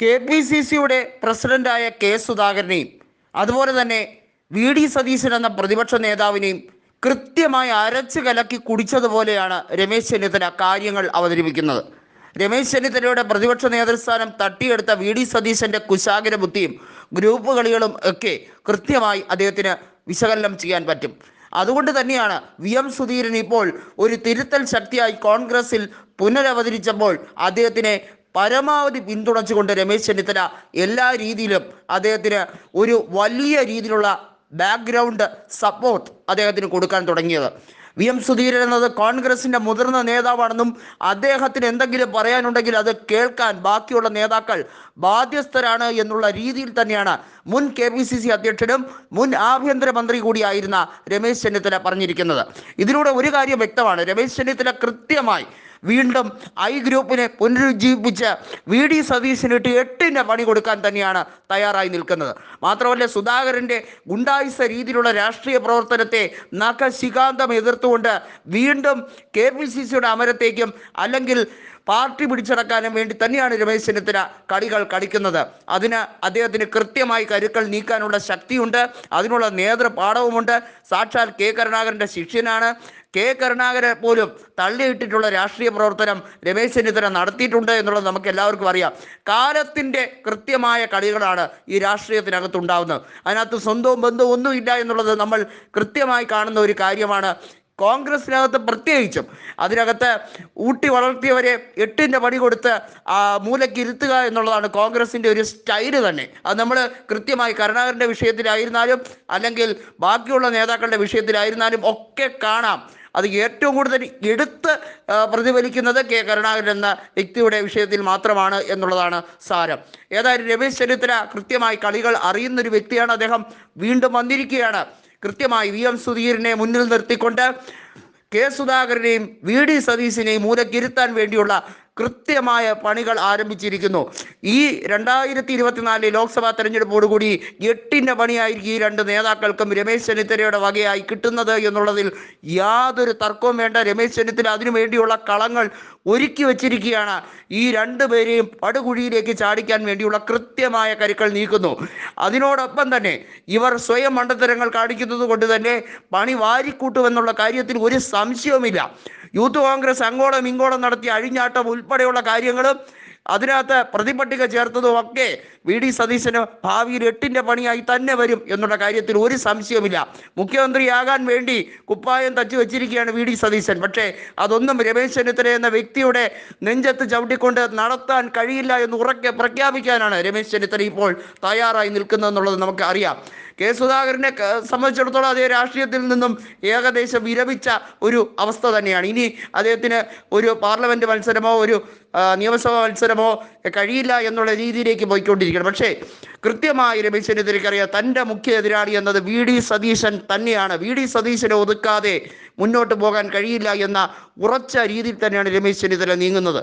K P C സിയുടെ പ്രസിഡന്റായ K സുധാകരനെയും അതുപോലെ തന്നെ വി ഡി സതീശൻ എന്ന പ്രതിപക്ഷ നേതാവിനെയും കൃത്യമായി അരച്ച് കലക്കി കുടിച്ചതുപോലെയാണ് രമേശ് ചെന്നിത്തല കാര്യങ്ങൾ അവതരിപ്പിക്കുന്നത്. രമേശ് ചെന്നിത്തലയുടെ പ്രതിപക്ഷ നേതൃസ്ഥാനം തട്ടിയെടുത്ത വി ഡി സതീശന്റെ കുശാഗര ബുദ്ധിയും ഗ്രൂപ്പ് കളികളും ഒക്കെ കൃത്യമായി അദ്ദേഹത്തിന് വിശകലനം ചെയ്യാൻ പറ്റും. അതുകൊണ്ട് തന്നെയാണ് വി എം സുധീരൻ ഇപ്പോൾ ഒരു തിരുത്തൽ ശക്തിയായി കോൺഗ്രസിൽ പുനരവതരിച്ചപ്പോൾ അദ്ദേഹത്തിനെ പരമാവധി പിന്തുണച്ചുകൊണ്ട് രമേശ് ചെന്നിത്തല എല്ലാ രീതിയിലും അദ്ദേഹത്തിന് ഒരു വലിയ രീതിയിലുള്ള ബാക്ക്ഗ്രൗണ്ട് സപ്പോർട്ട് അദ്ദേഹത്തിന് കൊടുക്കാൻ തുടങ്ങിയത്. വി എം സുധീരൻ എന്നത് കോൺഗ്രസിന്റെ മുതിർന്ന നേതാവാണെന്നും അദ്ദേഹത്തിന് എന്തെങ്കിലും പറയാനുണ്ടെങ്കിൽ അത് കേൾക്കാൻ ബാക്കിയുള്ള നേതാക്കൾ ബാധ്യസ്ഥരാണ് എന്നുള്ള രീതിയിൽ തന്നെയാണ് മുൻ കെ പി സി സി അധ്യക്ഷനും മുൻ ആഭ്യന്തരമന്ത്രി കൂടിയായിരുന്ന രമേശ് ചെന്നിത്തല പറഞ്ഞിരിക്കുന്നത്. ഇതിലൂടെ ഒരു കാര്യം വ്യക്തമാണ്. രമേശ് ചെന്നിത്തല കൃത്യമായി വീണ്ടും ഐ ഗ്രൂപ്പിനെ പുനരുജ്ജീവിപ്പിച്ച് വി ഡി സതീശനിട്ട് എട്ടിന്റെ പണി കൊടുക്കാൻ തന്നെയാണ് തയ്യാറായി നിൽക്കുന്നത്. മാത്രമല്ല സുധാകരന്റെ ഗുണ്ടായുസ രീതിയിലുള്ള രാഷ്ട്രീയ പ്രവർത്തനത്തെ നഖശികാന്തം എതിർത്തുകൊണ്ട് വീണ്ടും കെ പി സി സിയുടെ അമരത്തേക്കും അല്ലെങ്കിൽ പാർട്ടി പിടിച്ചടക്കാനും വേണ്ടി തന്നെയാണ് രമേശ് ചെന്നിത്തല കളികൾ കളിക്കുന്നത്. അതിന് അദ്ദേഹത്തിന് കൃത്യമായി കരുക്കൾ നീക്കാനുള്ള ശക്തിയുണ്ട്. അതിനുള്ള നേതൃപാഠവുമുണ്ട്. സാക്ഷാൽ കെ കരുണാകരന്റെ ശിഷ്യനാണ്. കെ കരുണാകരൻ പോലും തള്ളിയിട്ടിട്ടുള്ള രാഷ്ട്രീയ പ്രവർത്തനം രമേശ് ചെന്നിത്തല നടത്തിയിട്ടുണ്ട് എന്നുള്ളത് നമുക്ക് എല്ലാവർക്കും അറിയാം. കാലത്തിന്റെ കൃത്യമായ കളികളാണ് ഈ രാഷ്ട്രീയത്തിനകത്തുണ്ടാവുന്നത്. അതിനകത്ത് സ്വന്തവും ബന്ധവും ഒന്നുമില്ല എന്നുള്ളത് നമ്മൾ കൃത്യമായി കാണുന്ന ഒരു കാര്യമാണ്. കോൺഗ്രസിനകത്ത് പ്രത്യേകിച്ചും അതിനകത്ത് ഊട്ടി വളർത്തിയവരെ എട്ടിന്റെ പണി കൊടുത്ത് മൂലക്കിരുത്തുക എന്നുള്ളതാണ് കോൺഗ്രസിന്റെ ഒരു സ്റ്റൈൽ തന്നെ. അത് നമ്മൾ കൃത്യമായി കരുണാകരന്റെ വിഷയത്തിലായിരുന്നാലും അല്ലെങ്കിൽ ബാക്കിയുള്ള നേതാക്കളുടെ വിഷയത്തിലായിരുന്നാലും ഒക്കെ കാണാം. അത് ഏറ്റവും കൂടുതൽ എടുത്ത് പ്രതിഫലിക്കുന്നത് കെ കരുണാകരൻ എന്ന വ്യക്തിയുടെ വിഷയത്തിൽ മാത്രമാണ് എന്നുള്ളതാണ് സാരം. ഏതായാലും രമേശ് ചെന്നിത്തല കൃത്യമായി കളികൾ അറിയുന്നൊരു വ്യക്തിയാണ്. അദ്ദേഹം വീണ്ടും വന്നിരിക്കുകയാണ്. കൃത്യമായി വി എം സുധീരനെ മുന്നിൽ നിർത്തിക്കൊണ്ട് കെ സുധാകരനെയും വി ഡി സതീശിനെയും മൂലക്കിരുത്താൻ വേണ്ടിയുള്ള കൃത്യമായ പണികൾ ആരംഭിച്ചിരിക്കുന്നു. ഈ രണ്ടായിരത്തി ഇരുപത്തിനാലിലെ ലോക്സഭാ തെരഞ്ഞെടുപ്പോടുകൂടി എട്ടിന്റെ പണിയായിരിക്കും ഈ രണ്ട് നേതാക്കൾക്കും രമേശ് ചെന്നിത്തലയുടെ വകയായി കിട്ടുന്നത് എന്നുള്ളതിൽ യാതൊരു തർക്കവും വേണ്ട. രമേശ് ചെന്നിത്തല അതിനു വേണ്ടിയുള്ള കളങ്ങൾ ഒരുക്കി വച്ചിരിക്കുകയാണ്. ഈ രണ്ടു പേരെയും പടുകുഴിയിലേക്ക് ചാടിക്കാൻ വേണ്ടിയുള്ള കൃത്യമായ കരുക്കൾ നീക്കുന്നു. അതിനോടൊപ്പം തന്നെ ഇവർ സ്വയം മണ്ടത്തരങ്ങൾ കാണിക്കുന്നത് കൊണ്ട് തന്നെ പണി വാരിക്കൂട്ടുമെന്നുള്ള കാര്യത്തിൽ ഒരു സംശയവുമില്ല. യൂത്ത് കോൺഗ്രസ് അങ്ങോളം ഇങ്ങോളം നടത്തിയ അഴിഞ്ഞാട്ടം ഉൾപ്പെടെയുള്ള കാര്യങ്ങളും അതിനകത്ത് പ്രതിപട്ടിക ചേർത്തതും ഒക്കെ വി ഡി സതീശന് ഭാവിയിൽ എട്ടിന്റെ പണിയായി തന്നെ വരും എന്നുള്ള കാര്യത്തിൽ ഒരു സംശയവുമില്ല. മുഖ്യമന്ത്രിയാകാൻ വേണ്ടി കുപ്പായം തച്ചു വെച്ചിരിക്കുകയാണ് വി ഡി സതീശൻ. പക്ഷേ അതൊന്നും രമേശ് ചെന്നിത്തല എന്ന വ്യക്തിയുടെ നെഞ്ചത്ത് ചവിട്ടിക്കൊണ്ട് നടത്താൻ കഴിയില്ല എന്ന് ഉറക്കെ പ്രഖ്യാപിക്കാനാണ് രമേശ് ചെന്നിത്തല ഇപ്പോൾ തയ്യാറായി നിൽക്കുന്നതെന്നുള്ളത് നമുക്ക് അറിയാം. കെ സുധാകരനെ സംബന്ധിച്ചിടത്തോളം അതേ രാഷ്ട്രീയത്തിൽ നിന്നും ഏകദേശം വിരമിച്ച ഒരു അവസ്ഥ തന്നെയാണ്. ഇനി അദ്ദേഹത്തിന് ഒരു പാർലമെന്റ് മത്സരമോ ഒരു നിയമസഭാ മത്സരമോ കഴിയില്ല എന്നുള്ള രീതിയിലേക്ക് പോയിക്കൊണ്ടിരിക്കണം പക്ഷേ കൃത്യമായി രമേശ് ചെന്നിത്തലയ്ക്ക് തന്റെ മുഖ്യ എതിരാളി എന്നത് വി ഡി സതീശൻ തന്നെയാണ്. വി ഡി സതീശനെ ഒതുക്കാതെ മുന്നോട്ട് പോകാൻ കഴിയില്ല എന്ന ഉറച്ച രീതിയിൽ തന്നെയാണ് രമേശ് ചെന്നിത്തല നീങ്ങുന്നത്.